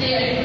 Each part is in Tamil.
did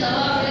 的。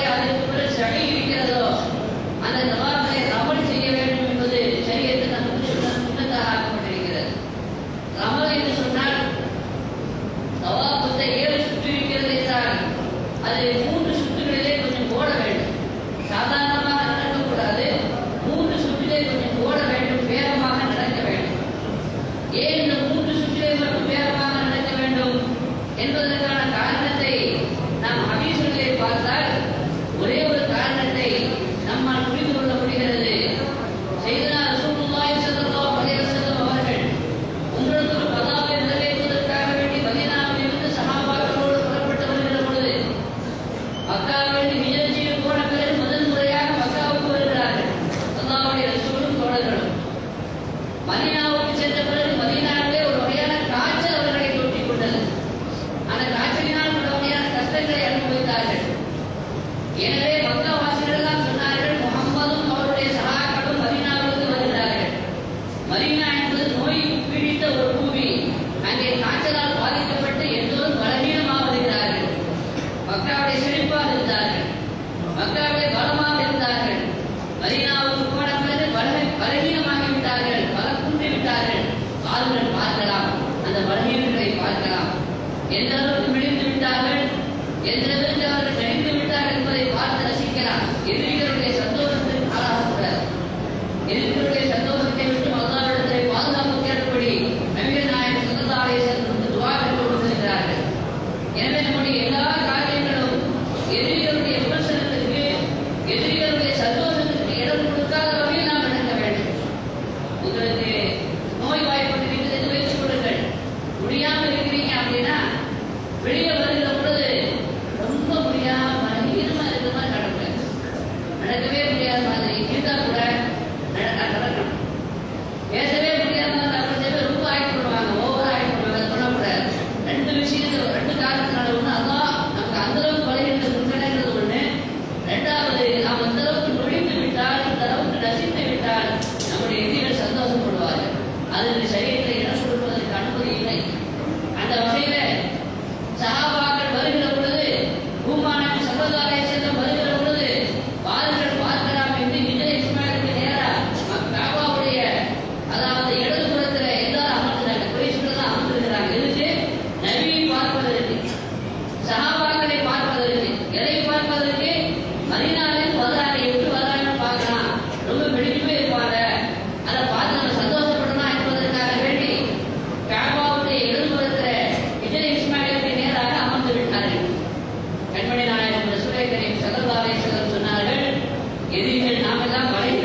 ಪ್ರತಿಯೊಬ್ಬರ ಸೈನಿಕ ಬಿಟ್ಟಾಗ ನಿಮ್ಮಲ್ಲಿ ಭಾರತ ರಸಿಕರ ಎದುರಿಗರು நபிகள் கரீம் சல்லல்லாஹு அலைஹி வஸல்லம் சொன்னார்கள். எதிரிகள் நாமெல்லாம் வளைந்து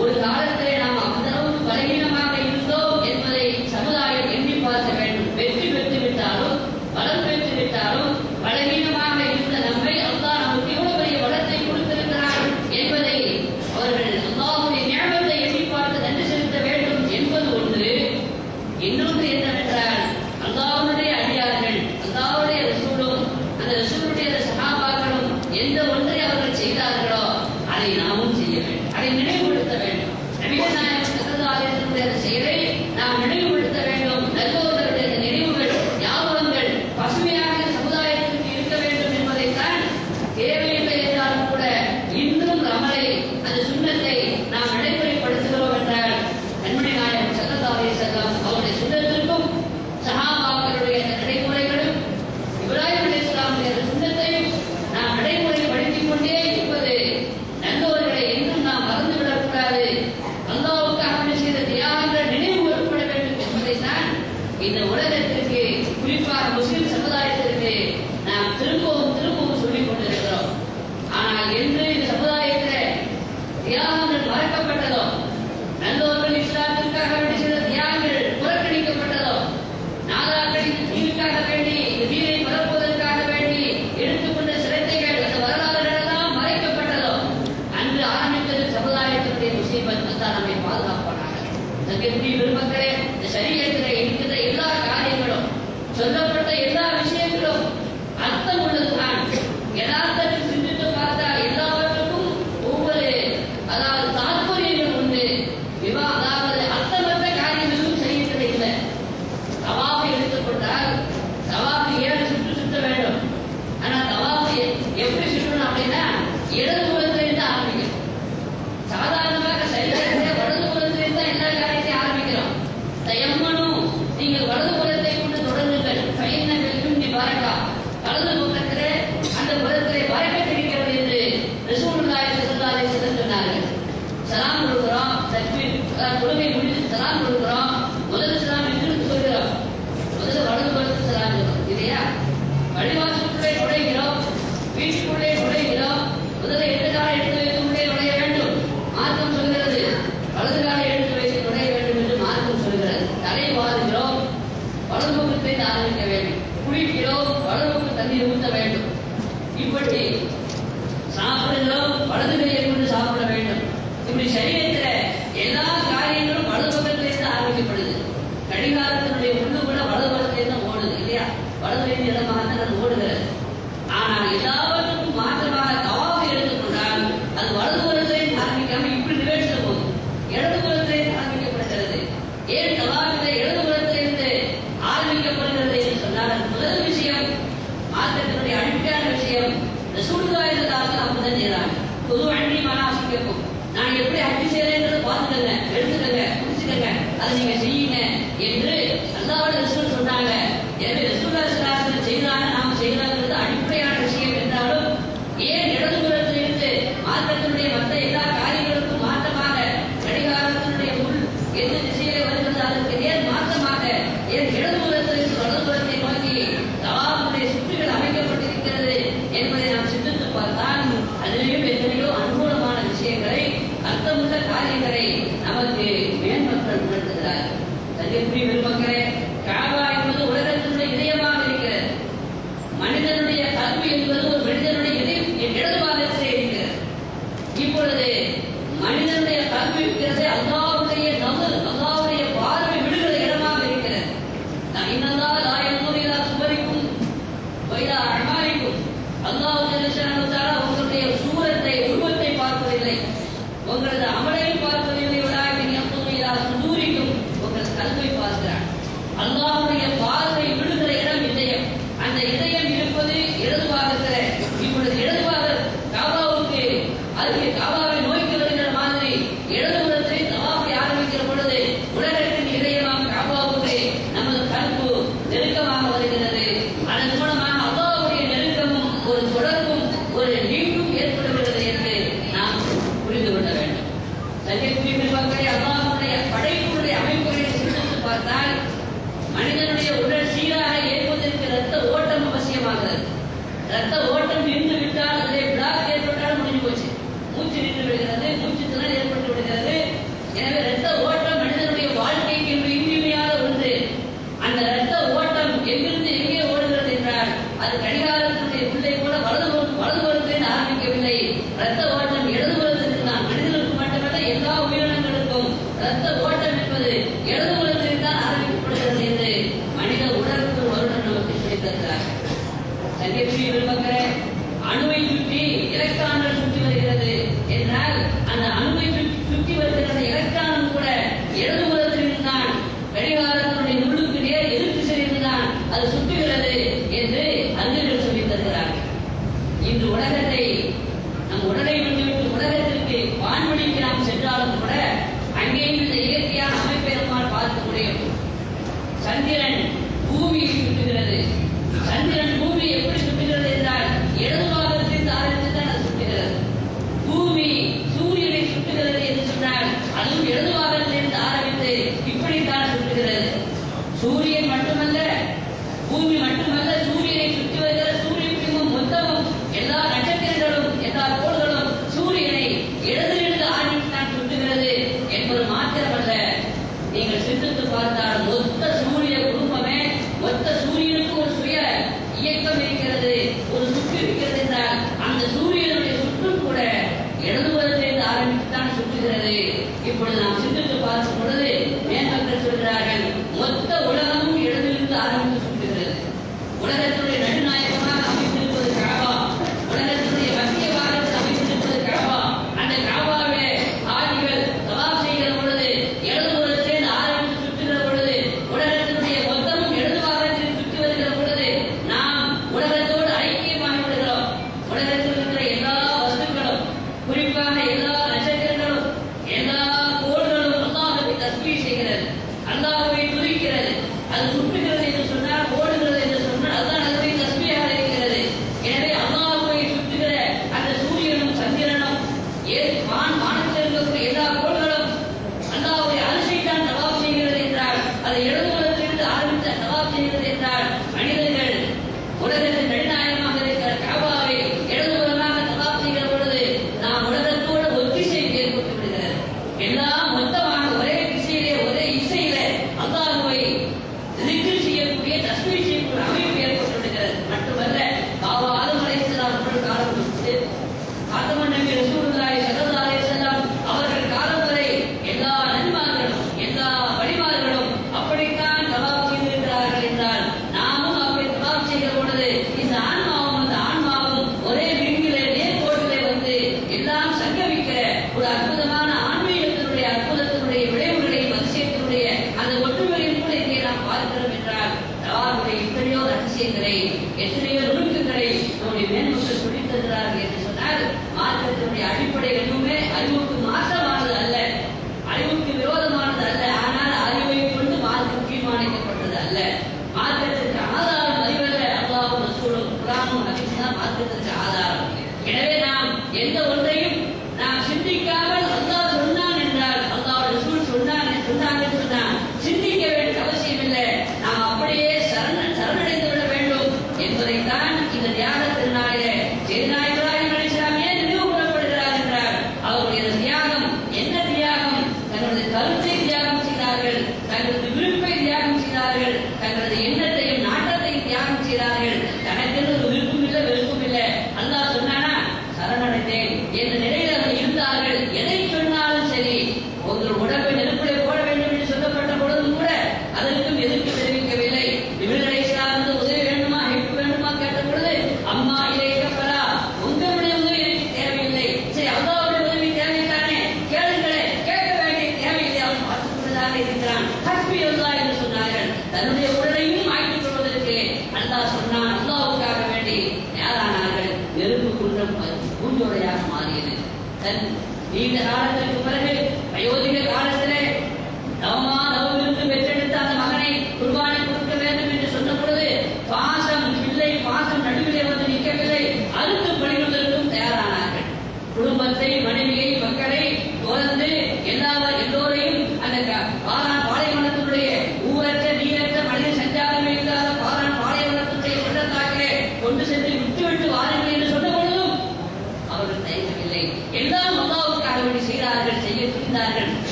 ஒரு காலத்தில் தான் நம்மை பாதுகாப்பானாங்க அதற்கு விரும்பங்களே இந்த சரீரத்தில் இருக்கிற எல்லா காரியங்களும் சொல்லப்பட்ட எல்லா விஷயங்களும் அர்த்தம் உள்ளதுதான் யதார்த்த அறிவிப்பது இடது புலத்தில் தான் அறிவிக்கப்படுகிறது என்று மனித உணர்வு ஒருவர் நமக்கு சொல்லித்தருகிறார் தங்கச்சி